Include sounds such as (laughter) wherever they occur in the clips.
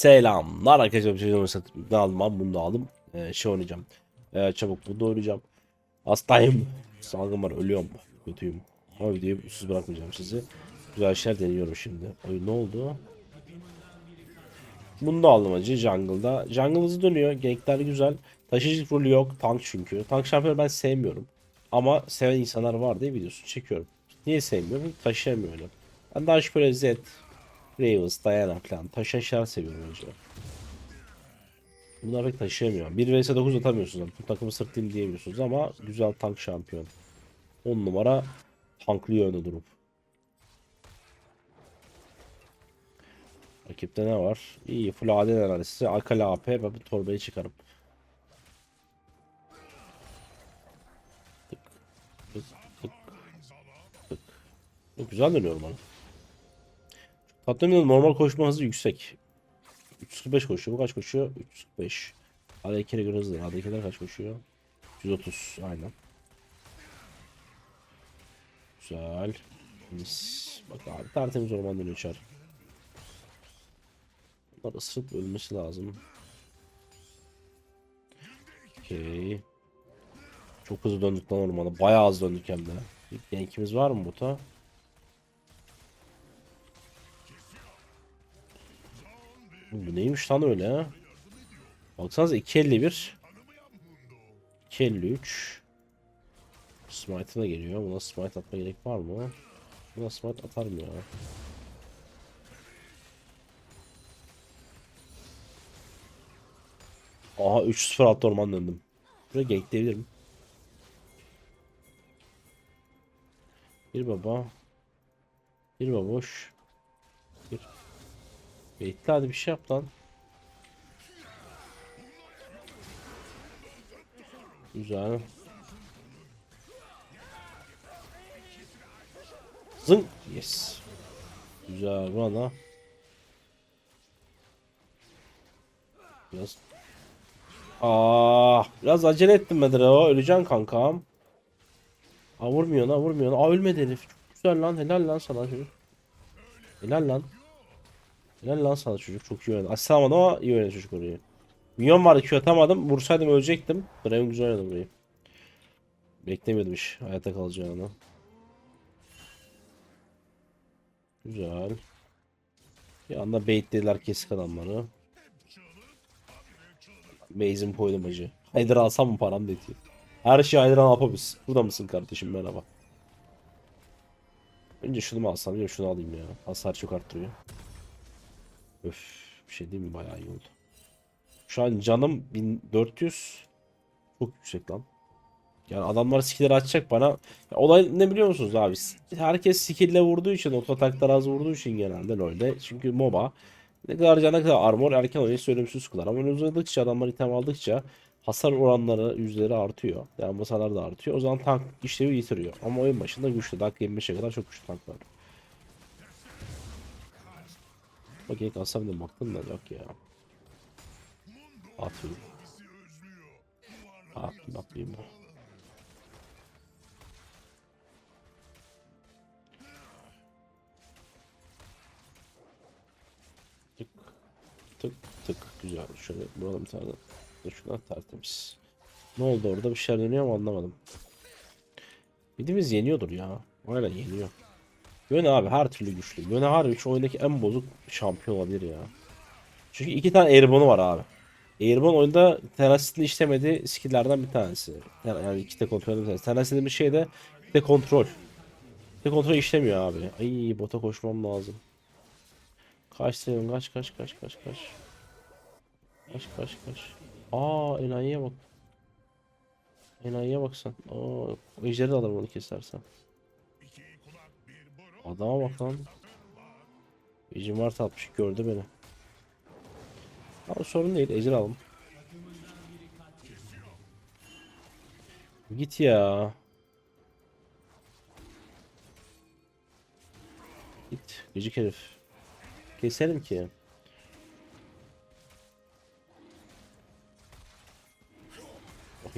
Selamlar arkadaşlar. Bir şey ne aldım abi bunu da aldım. Ee, şey oynayacağım. Ee, çabuk bunu da oynayacağım. Hastayım. Salgın var ölüyorum. Kötüyüm. Ama videoyu susuz bırakmayacağım sizi. Güzel şeyler deniyorum şimdi. Oy ne oldu? Bunu da aldım acı jungle'da. Jungle hızlı dönüyor. Gankler güzel. Taşıyıcılık rolü yok. Tank çünkü. Tank şampiyonu ben sevmiyorum. Ama seven insanlar var diye videosunu çekiyorum. Niye sevmiyorum? Taşıyamıyor öyle. Ben daha böyle Zed, Ravens, Diana falan taşıyan şeyler seviyorum önce. Bunlar pek taşıyamıyor. 1 vs 9 atamıyorsunuz. Bu takımı sırtlayayım diyemiyorsunuz ama güzel tank şampiyon. 10 numara tanklıyor önde durup. Rakipte ne var? İyi full AD analisi. Akali AP ve bu torbayı çıkarım. Tık. Tık. Tık. Tık. Çok güzel dönüyorum bana. Tatlı'nın normal koşma hızı yüksek. 345 koşuyor. Bu kaç koşuyor? 345. AD2'ye göre hızlı. AD2'ler kaç koşuyor? 130. Aynen. Güzel. Mis. Bak abi tertemiz orman dönüyor çar. Bunlar ısırıp ölmesi lazım. Okey. Çok hızlı döndük lan ormana. Bayağı hızlı döndük hem de. Bir gankimiz var mı bota? Bu neymiş lan öyle ha? Baksanıza 251 253 Smite'ına geliyor. Buna smite atma gerek var mı? Buna smite atar mı ya? Aha 3-0 altta orman döndüm. Buraya gankleyebilirim. Bir baba. Bir baboş. Bekle hadi bir şey yap lan. Güzel. Zın. Yes. Güzel bana. Biraz. Aa, biraz acele ettim be Drao. Öleceksin kankam. Aa vurmuyor lan vurmuyor. Aa ölmedi herif. Çok güzel lan. Helal lan sana. Helal lan. Helal lan sana çocuk. Çok iyi oynadı. Asılamadım ama iyi oynadı çocuk orayı. Minyon vardı Q atamadım. Vursaydım ölecektim. Draven güzel oynadı burayı. Beklemiyordum iş. Hayatta kalacağını. Güzel. Bir anda baitlediler kesik adamları. Base'im koydum acı. Haydır alsam mı param dedi. Her şeyi Haydır al yapabiliriz. Burada mısın kardeşim merhaba. Önce şunu mu alsam ya şunu alayım ya. Hasar çok arttırıyor. Öf bir şey değil mi bayağı iyi oldu. Şu an canım 1400. Çok yüksek lan. Yani adamlar skill'leri açacak bana. Ya olay ne biliyor musunuz abi? Herkes skill'le vurduğu için, ototaklar az vurduğu için genelde LoL'de. Çünkü MOBA. Ne kadar can ne kadar armor erken oynayı söylemsiz kılar. Ama uzadıkça adamlar item aldıkça hasar oranları yüzleri artıyor. Yani hasarlar da artıyor. O zaman tank işlevi yitiriyor. Ama oyun başında güçlü. Dakika 25'e kadar çok güçlü tanklar. Bak asam da baktım da yok ya. Atayım. Atayım atayım. Tık tık tık güzel. Şöyle tane de şuna tertemiz. Ne oldu orada bir şeyler dönüyor mu anlamadım. Bildiğimiz yeniyordur ya. Aynen yeniyor. Yöne abi her türlü güçlü. Yöne harbi şu oyundaki en bozuk şampiyon olabilir ya. Çünkü iki tane Airborne'u var abi. Airborne oyunda Tenacit'in işlemediği skill'lerden bir tanesi. Yani, iki de kontrol bir tanesi. Tenacit'in bir şey de bir de kontrol. Bir de kontrol işlemiyor abi. Ay bota koşmam lazım. Kaç seviyorum kaç kaç kaç kaç kaç. Kaç kaç kaç. Aa enayiye bak. Enayiye baksan. Aa ejderi de alırım onu kesersen. Adama bak lan. Vision Mart atmış gördü beni. Ama sorun değil ejder alalım. Git ya. Git gıcık herif. Keselim ki.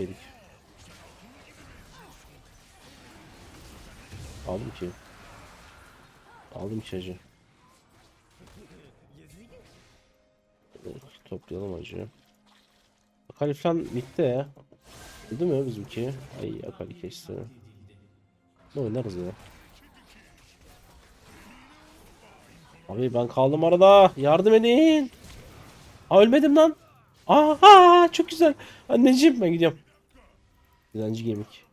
Yedik. Aldım ki. Aldım ki hacı. toplayalım acı. Akali falan bitti ya. Değil mi bizimki? Ay Akali kesti. Ne oynarız ya. Abi ben kaldım arada. Yardım edin. Aa ölmedim lan. Aha çok güzel. Anneciğim ben gidiyorum. Dilenci gemik.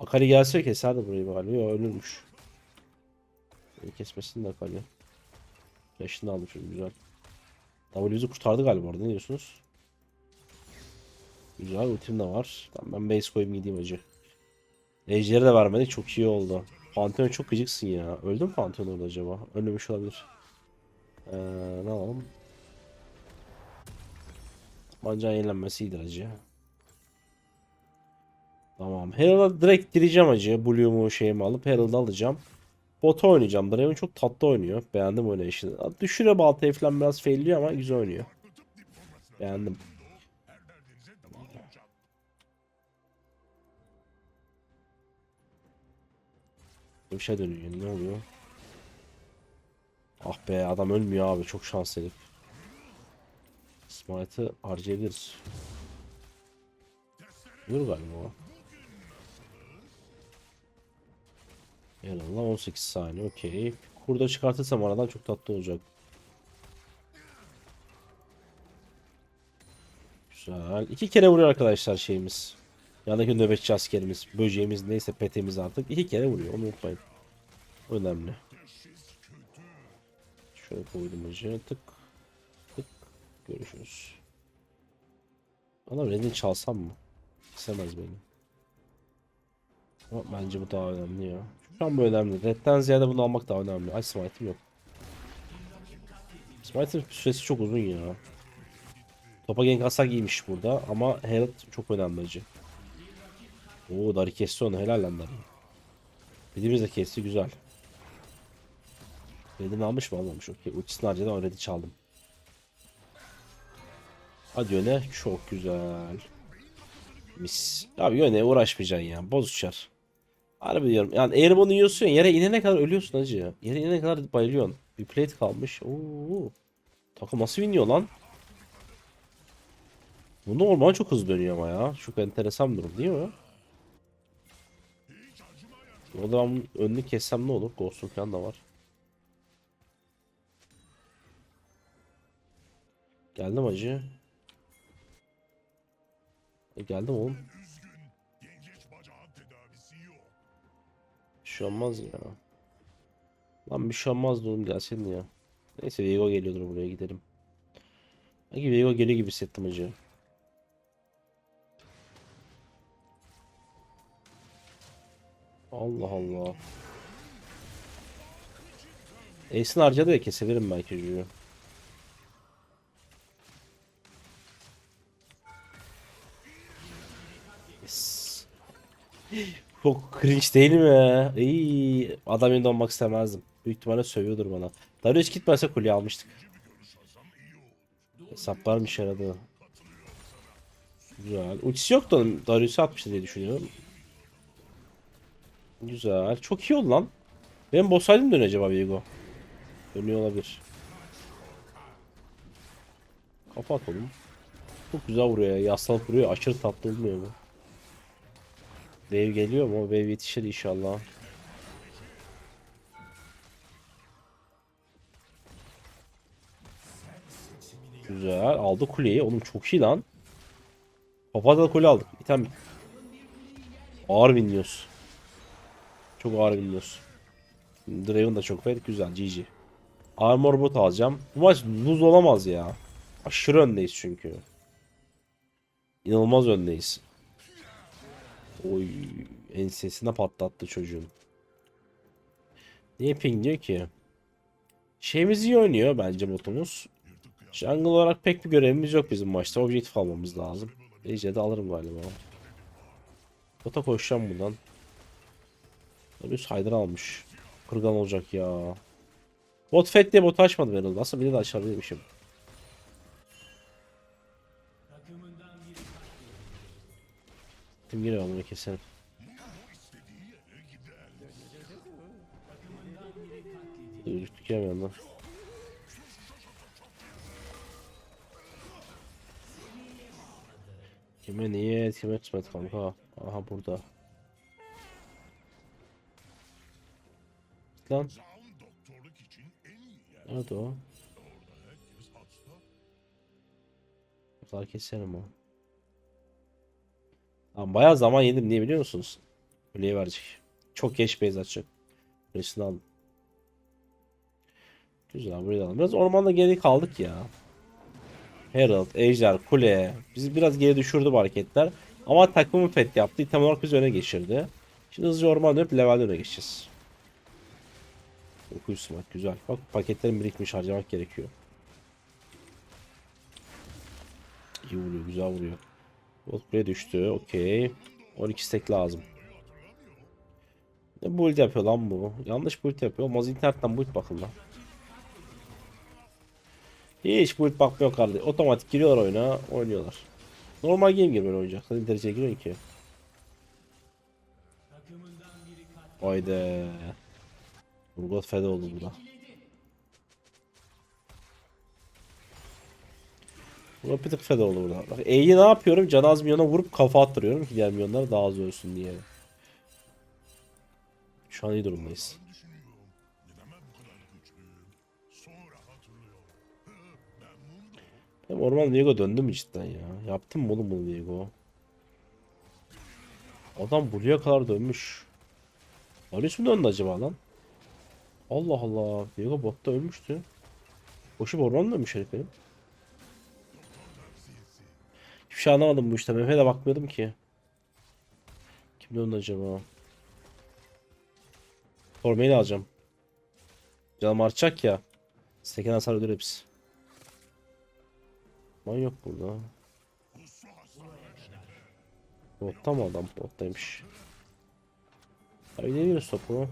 Akali gelse keserdi burayı bari. Yo ölürmüş. Beni kesmesin de Akali. Yaşını aldı çocuk güzel. W bizi kurtardı galiba orada ne diyorsunuz? Güzel ultim de var. Tamam ben base koyayım gideyim acı. Ejderi de vermedi çok iyi oldu. Pantheon çok gıcıksın ya. Öldü mü Pantheon orada acaba? Ölmemiş olabilir. Ee, ne alalım? Mancan yenilenmesi iyidir acı. Tamam. Herald'a direkt gireceğim acı. Blue'umu şeyimi alıp Herald'ı alacağım. Bota oynayacağım. Draven çok tatlı oynuyor. Beğendim oynayışını. Düşüre baltayı falan biraz failliyor ama güzel oynuyor. Beğendim. Bir şey dönüyor. Ne oluyor? Ah be adam ölmüyor abi. Çok şanslı herif. Smite'ı harcayabiliriz. Dur galiba o. Yanımda 18 saniye okey. Kurda çıkartırsam aradan çok tatlı olacak. Güzel. İki kere vuruyor arkadaşlar şeyimiz. Yanındaki nöbetçi askerimiz, böceğimiz neyse petemiz artık. iki kere vuruyor onu unutmayın. Önemli. Şöyle koydum acı. Tık. Tık. Görüşürüz. Bana redini çalsam mı? İstemez beni. Ama bence bu daha önemli ya. An bu önemli. Red'den ziyade bunu almak daha önemli. Ay smite'im yok. Smite'in süresi çok uzun ya. Topa gank asak iyiymiş burada ama Herald çok önemli acı. Oo Dari kesti onu helal lan Dari. Bildiğimiz de kesti güzel. Red'ini almış mı almamış okey. Ultisini harcadan Red'i çaldım. Hadi yöne çok güzel. Mis. Abi yöne uğraşmayacaksın ya. Boz uçar. Harbi diyorum. Yani Airborne'u yiyorsun yere inene kadar ölüyorsun acı. Yere inene kadar bayılıyorsun. Bir plate kalmış. Oo. Takım nasıl biniyor lan? Bu normal çok hızlı dönüyor ama ya. Çok enteresan durum değil mi? O ben önünü kessem ne olur? Ghost'un falan da var. Geldim acı. E geldim oğlum. Şey olmaz ya. Lan bir şey olmaz oğlum gelsin ya. Neyse Viego geliyordur buraya gidelim. Sanki Viego geliyor gibi hissettim acı. Allah Allah. Ace'ini harcadı ya kesebilirim belki çocuğu. Yes. Çok cringe değil mi? İyi. Adam yanında olmak istemezdim. Büyük ihtimalle sövüyordur bana. Darius gitmese kuleyi almıştık. Hesaplarmış yaradı. Güzel. Ultisi yoktu onun. Darius'u atmıştı diye düşünüyorum. Güzel. Çok iyi oldu lan. Benim boss halim dönüyor acaba Viego. Dönüyor olabilir. Kapat oğlum. Çok güzel vuruyor ya. Yaslanıp vuruyor. Aşırı tatlı olmuyor mu? Wave geliyor mu? Wave yetişir inşallah. Güzel. Aldı kuleyi. Oğlum çok iyi lan. Papa'da kule aldık. Bir tane ağır biniyoruz. Çok ağır biniyoruz. Draven da çok faydalı. Güzel. GG. Armor bot alacağım. Bu maç lose olamaz ya. Aşırı öndeyiz çünkü. İnanılmaz öndeyiz. Oy ensesine patlattı çocuğun. Niye ping diyor ki? Şeyimiz iyi oynuyor bence botumuz. Jungle olarak pek bir görevimiz yok bizim maçta. Objektif almamız lazım. Ece de alırım galiba. Bota koşacağım buradan. Bir Hyder almış. Kırgan olacak ya. Bot fed diye botu açmadım herhalde. Aslında bir de açabilirmişim. Kim giriyor onu keselim. Ya bir yandan. Kime niyet, kime kısmet kanka. Aha burada. Lan. Nerede o? Pazar keserim o. Tamam bayağı zaman yedim niye biliyor musunuz? Kuleye verecek. Çok geç base atacak. Kulesini aldım. Güzel burayı da aldım. Biraz ormanda geri kaldık ya. Herald, Ejder, Kule. Bizi biraz geri düşürdü bu hareketler. Ama takımı feth yaptı. İtem olarak bizi öne geçirdi. Şimdi hızlıca orman dönüp level'de öne geçeceğiz. Okuyusu bak güzel. Bak paketlerin birikmiş harcamak gerekiyor. İyi vuruyor güzel vuruyor. Bot buraya düştü. Okey. 12 stack lazım. Ne build yapıyor lan bu? Yanlış build yapıyor. Olmaz internetten build bakın lan. Hiç build bakmıyor kardeş. Otomatik giriyorlar oyuna. Oynuyorlar. Normal game gibi böyle oynayacak. Sen dereceye giriyorsun ki. Haydi. Urgot feda oldu burada. Urgot bir tık feda oldu burada. Bak E'yi ne yapıyorum? Can az milyona vurup kafa attırıyorum ki diğer milyonlar daha az ölsün diye. Şu an iyi durumdayız. Hem Orman Diego döndü mü cidden ya? Yaptın mı oğlum bunu Diego? Adam buraya kadar dönmüş. Alice mi döndü acaba lan? Allah Allah. Diego botta ölmüştü. Koşup orman dönmüş herif benim. Hiçbir şey anlamadım bu işte. De bakmıyordum ki. Kim döndü acaba? Formayı da alacağım. Canım artacak ya. Steken hasar öder hepsi. Lan yok burada. Botta mı adam? Bottaymış. Haydi giriyoruz topu.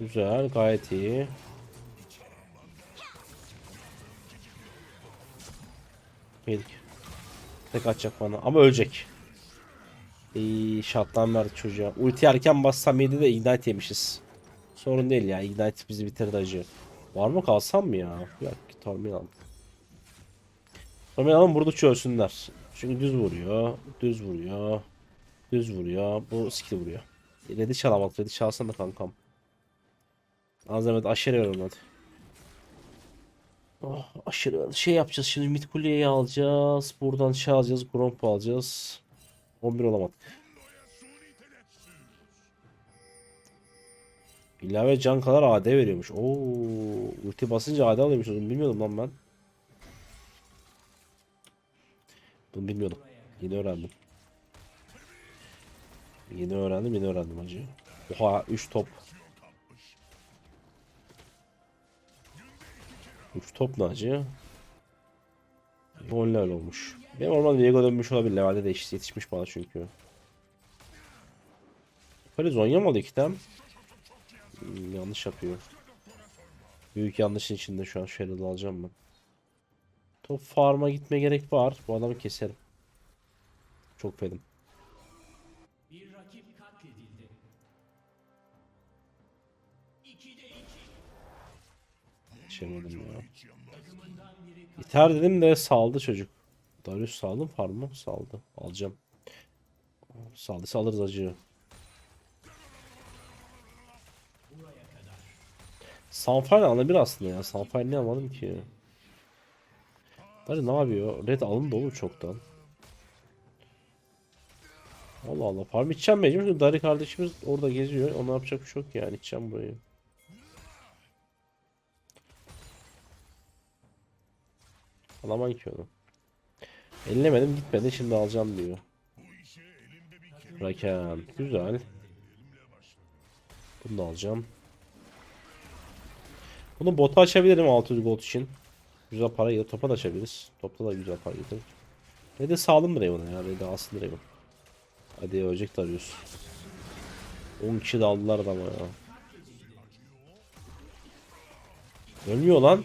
Güzel, gayet iyi. Yedik. Tek atacak bana ama ölecek. İyi şarttan verdi çocuğa. Ulti erken bassam yedi de ignite yemişiz. Sorun değil ya. Ignite bizi bitirdi acı. Var mı kalsam mı ya? Yok Torminal. Torminal'ın burada çözsünler. Çünkü düz vuruyor. Düz vuruyor. Düz vuruyor. Bu skill vuruyor. Red'i çalamadı. Red'i çalsana kankam. Azramet aşırı veriyorum hadi. Oh, aşırı şey yapacağız şimdi mid kuleyi alacağız. Buradan şey alacağız. Gromp alacağız. 11 olamadık. İlave can kadar AD veriyormuş. Oo, ulti basınca AD alıyormuş. Bunu bilmiyordum lan ben. Bunu bilmiyordum. Yeni öğrendim. Yeni öğrendim, yeni öğrendim hacı. Oha 3 top. 3 top ne hacı? 10 level olmuş. Benim orman Diego dönmüş olabilir. Levelde de yetişmiş bana çünkü. Böyle Zonya mı aldı iki tem? Hmm, yanlış yapıyor. Büyük yanlışın içinde şu an Sheryl'i alacağım ben. Top farm'a gitme gerek var. Bu adamı keserim. Çok fedim. Geçemedim ya. İter dedim de saldı çocuk. Darius saldı mı farmı? Saldı. Alacağım. Saldıysa alırız acı. Sunfire alınabilir aslında ya. Sunfire ne almadım ki? Dari ne yapıyor? Red alın dolu çoktan. Allah Allah. Farm içeceğim mecbur. Dari kardeşimiz orada geziyor. Ona yapacak bir şey yok yani. İçeceğim burayı. Alamam ki onu. Ellemedim gitmedi şimdi alacağım diyor. Raken. Güzel. Bunu da alacağım. Bunu bota açabilirim 600 gold için. Güzel para gelir. Topa da açabiliriz. Topta da güzel para gelir. Red'e sağlam Draven'a ya. Red'e alsın Draven. Hadi ölecek de arıyoruz. 10 kişi de aldılar adama ya. Ölmüyor lan.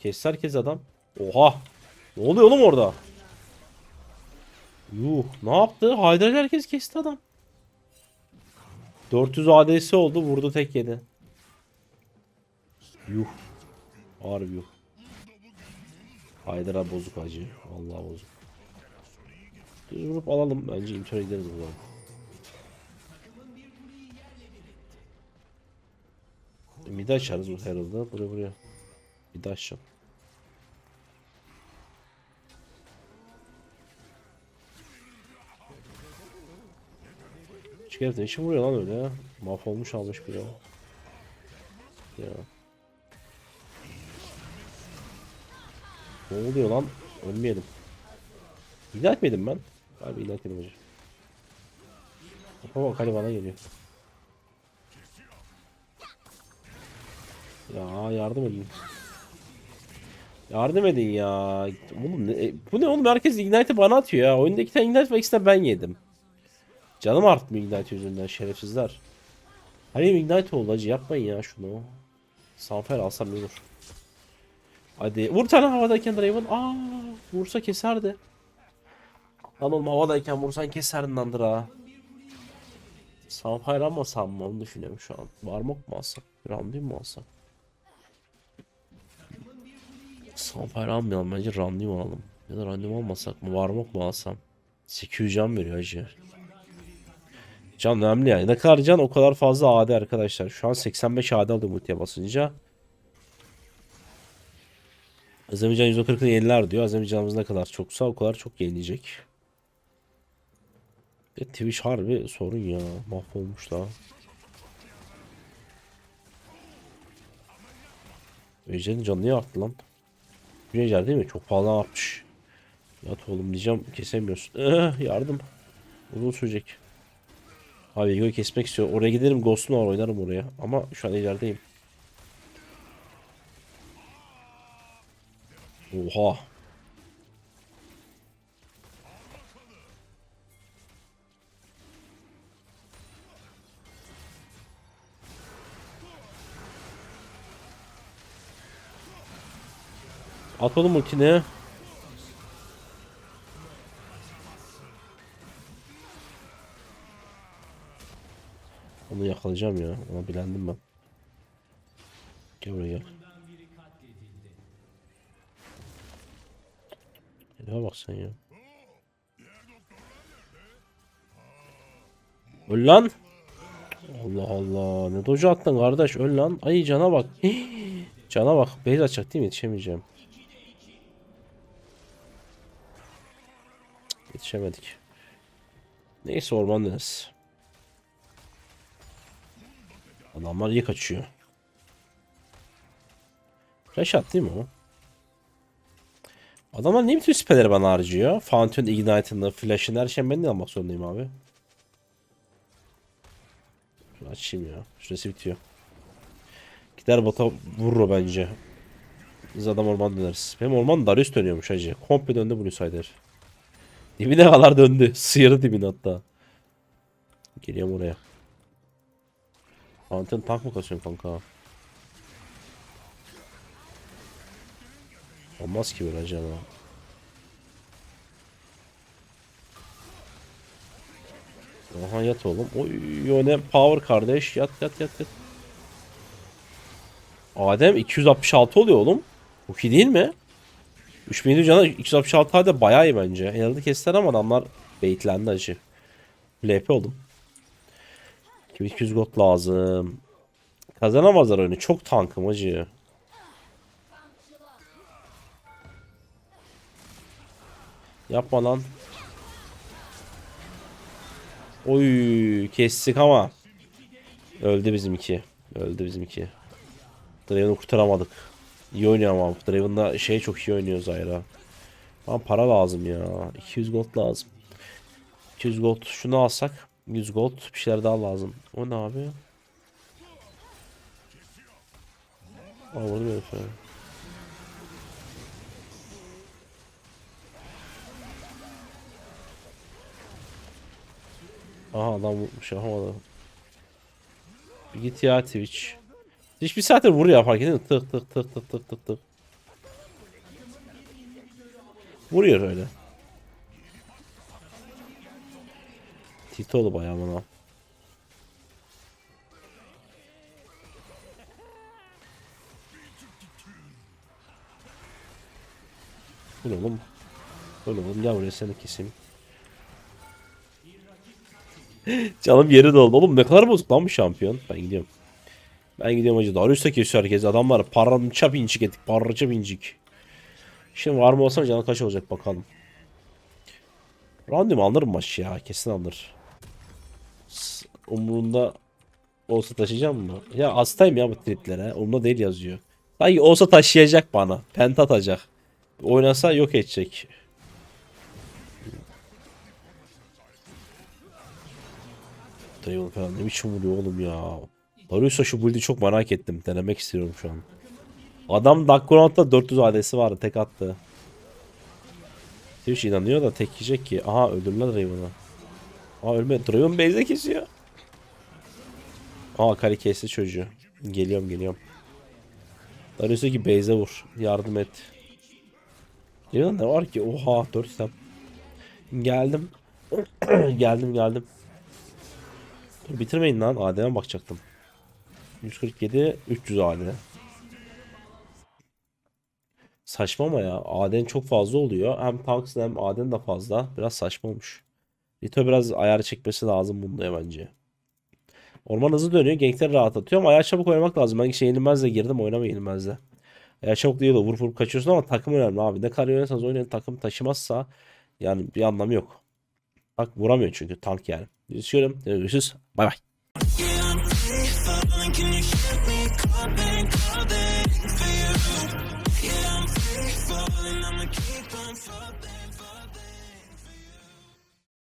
Kesti herkes adam. Oha. Ne oluyor oğlum orada? Yuh ne yaptı? Haydar herkes kesti adam. 400 ADS oldu vurdu tek yedi. Yuh. Harbi yuh. Haydara bozuk acı. Vallahi bozuk. Düz vurup alalım. Bence intro gideriz buradan. Midi açarız bu Herald'ı. Buraya buraya. Midi açacağım. Çıkarıp ne için vuruyor lan öyle ya? Mahvolmuş almış bir ya. Ya. Ne oluyor lan? Ölmeyelim. İlla etmedim ben. Abi illa etmedim hocam. Baba kale bana geliyor. Ya yardım edin. Yardım edin ya. Oğlum ne, e, bu ne oğlum herkes Ignite'ı bana atıyor ya. Oyunda iki tane Ignite var ben yedim. Canım artmıyor Ignite yüzünden şerefsizler. Hayır Ignite oldu acı yapmayın ya şunu. Sanfer alsam iyi olur. Hadi vur tane havadayken Draven. Aa vursa keserdi. Lan oğlum havadayken vursan keserdin lan Dra. Sanfer almasam mı onu düşünüyorum şu an. Varmok mu alsak? Randuin mu alsak? Sanfer almayalım bence randuin alalım. Ya da randuin almasak mı? Varmok mu alsam? 800 can veriyor hacı. Can önemli yani. Ne kadar can o kadar fazla AD arkadaşlar. Şu an 85 AD aldım ultiye basınca. Azerbaycan %40'ını yeniler diyor. Azerbaycan'ımız ne kadar çoksa o kadar çok yenileyecek. E, Twitch harbi sorun ya. Mahvolmuş da. Ejder'in canı niye arttı lan? Ejder değil mi? Çok fazla artmış. Yat oğlum diyeceğim kesemiyorsun. Eh, (laughs) yardım. Uzun sürecek. Abi Ego'yu kesmek istiyor. Oraya giderim Ghost'un var oynarım oraya. Ama şu an Ejder'deyim. Oha. At oğlum ultini. Onu yakalayacağım ya. Ona bilendim ben. Gel buraya gel. Ya bak sen ya. Öl lan. Allah Allah. Ne doja attın kardeş öl lan. Ay cana bak. (gasps) cana bak. Beyz açacak değil mi? Yetişemeyeceğim. Yetişemedik. Neyse orman deriz. Adamlar iyi kaçıyor. Flash at değil mi o? Adamlar niye bütün süpeleri bana harcıyor? Fountain Ignite'ını, Flash'ını her şeyi ben de almak zorundayım abi. Şunu açayım ya. Süresi bitiyor. Gider bota vurur o bence. Biz adam orman döneriz. Benim orman Darius dönüyormuş hacı. Komple döndü Blue Sider. Dibine kadar döndü. Sıyırdı dibine hatta. Geliyorum oraya. Fountain tank mı kasıyorsun kanka? Olmaz ki böyle acaba. Aha yat oğlum. Oy yöne power kardeş. Yat yat yat yat. Adem 266 oluyor oğlum. Bu iyi değil mi? 3700 cana 266 halde bayağı iyi bence. Herhalde kestiler ama adamlar baitlendi acı. LP oldum. 2200 gold lazım. Kazanamazlar oyunu. Çok tankım acı. Yapma lan. Oy kestik ama. Öldü bizimki. Öldü bizimki. Draven'ı kurtaramadık. İyi oynuyor ama. Draven'da şey çok iyi oynuyor Zyra. Ama para lazım ya. 200 gold lazım. 200 gold şunu alsak. 100 gold bir şeyler daha lazım. O ne abi? Aa vurdum herife. Aha adam vurmuş havada. Bir git ya Twitch. Twitch bir saattir vuruyor fark edin? Tık tık tık tık tık tık tık. Vuruyor öyle. kötü oldu bayağı. Dur oğlum. Dur oğlum gel buraya seni keseyim. (laughs) Canım yeri doldu. Oğlum ne kadar bozuk lan bu şampiyon. Ben gidiyorum. Ben gidiyorum hacı. Darius da kesiyor herkes. Adamlar parça incik ettik. Parça incik. Şimdi var mı olsam canı kaç olacak bakalım. Randy mi alır mı maçı ya? Kesin alır. Umurunda olsa taşıyacağım mı? Ya hastayım ya bu triplere. Umurunda değil yazıyor. Sanki olsa taşıyacak bana. Penta atacak. Oynasa yok edecek. Draven falan ne biçim vuruyor oğlum ya. Darius'a şu build'i çok merak ettim. Denemek istiyorum şu an. Adam Dakground'da 400 AD'si vardı. Tek attı. Twitch inanıyor da tek yiyecek ki. Aha öldürdüler Draven'ı. Aa ölme. Draven base'e kesiyor. Aa Kali kesti çocuğu. Geliyorum geliyorum. Darius diyor ki base'e vur. Yardım et. Ya ne var ki? Oha 4 step. Geldim. (clears throat) geldim geldim. Dur bitirmeyin lan. AD'me bakacaktım. 147 300 AD. Saçma ama ya. AD'n çok fazla oluyor. Hem Tanks'ın hem AD'n de fazla. Biraz saçma olmuş. Rito biraz ayarı çekmesi lazım bunda bence. Orman hızlı dönüyor. Gankleri rahat atıyor ama ayağı çabuk oynamak lazım. Ben şey yenilmezle girdim oynama yenilmezle. Ayağı çabuk değil de vurup vurup kaçıyorsun ama takım önemli abi. Ne kadar oynarsanız oynayın takım taşımazsa yani bir anlamı yok. Bak vuramıyor çünkü tank yani. Görüşürüz. Görüşürüz. Bay bay.